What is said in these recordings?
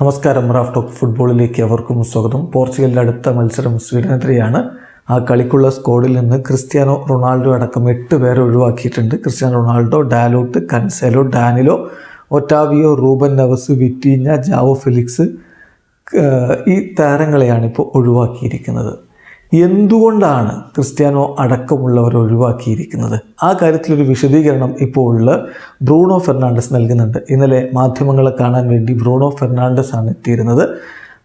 നമസ്കാരം. Raf talk ഫുട്ബോളിലേക്ക് അവർക്കും സ്വാഗതം. പോർച്ചുഗലിന്റെ അടുത്ത മത്സരം സ്വീഡനെതിരെയാണ്. ആ കളിക്കുള്ള സ്കോഡിൽ നിന്ന് ക്രിസ്ത്യാനോ റൊണാൾഡോ അടക്കം എട്ട് പേരെ ഒഴിവാക്കിയിട്ടുണ്ട്. Cristiano Ronaldo Dalot Cancelo Danilo Otavio Ruben Neves Vitinha Joao Felix ഈ താരങ്ങളെയാണ് ഇപ്പോൾ ഒഴിവാക്കിയിരിക്കുന്നത്. എന്തുകൊണ്ടാണ് ക്രിസ്ത്യാനോ അടക്കമുള്ളവർ ഒഴിവാക്കിയിരിക്കുന്നത്? ആ കാര്യത്തിലൊരു വിശദീകരണം ഇപ്പോൾ ബ്രൂണോ ഫെർണാണ്ടസ് നൽകുന്നുണ്ട്. ഇന്നലെ മാധ്യമങ്ങളെ കാണാൻ വേണ്ടി ബ്രൂണോ ഫെർണാണ്ടസ് ആണ് എത്തിയിരുന്നത്.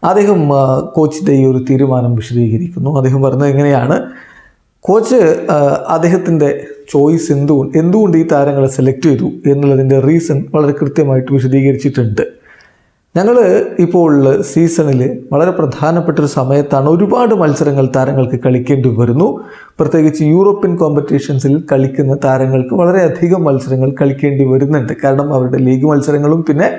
അദ്ദേഹം കോച്ചിന്റെ ഈ ഒരു തീരുമാനം വിശദീകരിക്കുന്നു. അദ്ദേഹം പറഞ്ഞത് എങ്ങനെയാണ്? കോച്ച് അദ്ദേഹത്തിന്റെ ചോയ്സ് എന്തുകൊണ്ട് എന്തുകൊണ്ട് ഈ താരങ്ങളെ സെലക്ട് ചെയ്തു എന്നുള്ളതിന്റെ റീസൺ വളരെ കൃത്യമായിട്ട് വിശദീകരിച്ചിട്ടുണ്ട്. ഞങ്ങൾ ഇപ്പോൾ സീസണിൽ വളരെ പ്രധാനപ്പെട്ട ഒരു സമയത്താണ് ഒരുപാട് മത്സരങ്ങൾ താരങ്ങൾക്ക് കളിക്കേണ്ടി വരുന്നു. പ്രത്യേകിച്ച് യൂറോപ്യൻ കോമ്പറ്റീഷൻസിൽ കളിക്കുന്ന താരങ്ങൾക്ക് വളരെയധികം മത്സരങ്ങൾ കളിക്കേണ്ടി വരുന്നുണ്ട്. കാരണം അവരുടെ ലീഗ് മത്സരങ്ങളും പിന്നെ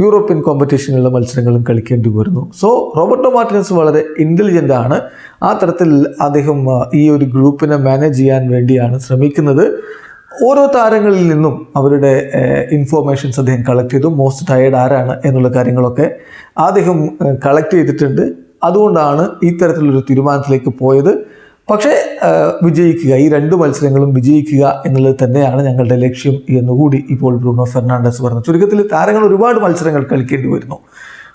യൂറോപ്യൻ കോമ്പറ്റീഷനിലുള്ള മത്സരങ്ങളും കളിക്കേണ്ടി വരുന്നു. സോ റോബർട്ടോ മാർട്ടിനസ് വളരെ ഇന്റലിജന്റ് ആണ്. ആ തരത്തിൽ അദ്ദേഹം ഈ ഒരു ഗ്രൂപ്പിനെ മാനേജ് ചെയ്യാൻ വേണ്ടിയാണ് ശ്രമിക്കുന്നത്. ഓരോ താരങ്ങളിൽ നിന്നും അവരുടെ ഇൻഫോർമേഷൻസ് അദ്ദേഹം കളക്ട് ചെയ്തു. മോസ്റ്റ് ടയേർഡ് ആരാണ് എന്നുള്ള കാര്യങ്ങളൊക്കെ അദ്ദേഹം കളക്ട് ചെയ്തിട്ടുണ്ട്. അതുകൊണ്ടാണ് ഇത്തരത്തിലൊരു തീരുമാനത്തിലേക്ക് പോയത്. പക്ഷേ വിജയിക്കുക ഈ രണ്ട് മത്സരങ്ങളും വിജയിക്കുക എന്നുള്ളത് തന്നെയാണ് ഞങ്ങളുടെ ലക്ഷ്യം എന്നുകൂടി ഇപ്പോൾ ബ്രൂണോ ഫെർണാണ്ടസ് പറഞ്ഞു. ചുരുക്കത്തിൽ താരങ്ങൾ ഒരുപാട് മത്സരങ്ങൾ കളിക്കേണ്ടി വരുന്നു.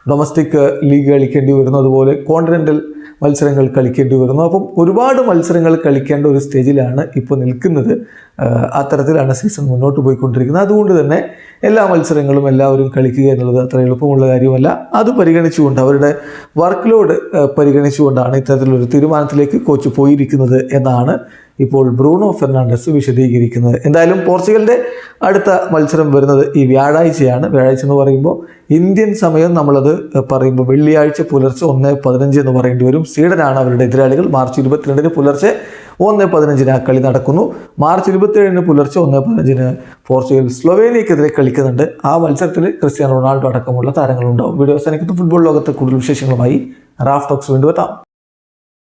ഡൊമസ്റ്റിക് ലീഗ് കളിക്കേണ്ടി വരുന്നു. അതുപോലെ കോണ്ടിനെന്റൽ മത്സരങ്ങൾ കളിക്കേണ്ടി വരുന്നു. അപ്പം ഒരുപാട് മത്സരങ്ങൾ കളിക്കേണ്ട ഒരു സ്റ്റേജിലാണ് ഇപ്പോൾ നിൽക്കുന്നത്. അത്തരത്തിലാണ് സീസൺ മുന്നോട്ട് പോയിക്കൊണ്ടിരിക്കുന്നത്. അതുകൊണ്ട് തന്നെ എല്ലാ മത്സരങ്ങളും എല്ലാവരും കളിക്കുക എന്നുള്ളത് അത്ര എളുപ്പമുള്ള കാര്യമല്ല. അത് പരിഗണിച്ചുകൊണ്ട് അവരുടെ വർക്ക് ലോഡ് പരിഗണിച്ചുകൊണ്ടാണ് ഇത്തരത്തിലൊരു തീരുമാനത്തിലേക്ക് കോച്ച് പോയിരിക്കുന്നത് എന്നാണ് ഇപ്പോൾ ബ്രൂണോ ഫെർണാണ്ടസ് വിശദീകരിക്കുന്നത്. എന്തായാലും പോർച്ചുഗലിന്റെ അടുത്ത മത്സരം വരുന്നത് ഈ വ്യാഴാഴ്ചയാണ്. വ്യാഴാഴ്ച എന്ന് പറയുമ്പോൾ ഇന്ത്യൻ സമയം നമ്മളത് പറയുമ്പോൾ വെള്ളിയാഴ്ച പുലർച്ചെ ഒന്ന് പതിനഞ്ച് എന്ന് പറയേണ്ടി വരും. സ്വീഡനാണ് അവരുടെ എതിരാളികൾ. മാർച്ച് ഇരുപത്തിരണ്ടിന് പുലർച്ചെ ഒന്ന് പതിനഞ്ചിന് ആ കളി നടക്കുന്നു. മാർച്ച് ഇരുപത്തിയേഴിന് പുലർച്ചെ ഒന്ന് പതിനഞ്ചിന് പോർച്ചുഗൽ സ്ലൊവേനിയക്കെതിരെ കളിക്കുന്നുണ്ട്. ആ മത്സരത്തിൽ ക്രിസ്ത്യാനോ റൊണാൾഡോ അടക്കമുള്ള താരങ്ങളുണ്ടാവും. വീഡിയോ അവസാനിക്കുന്ന. ഫുട്ബോൾ ലോകത്തെ കൂടുതൽ വിശേഷങ്ങളുമായി റാഫ് ടോക്സ് വീണ്ടും എത്താം.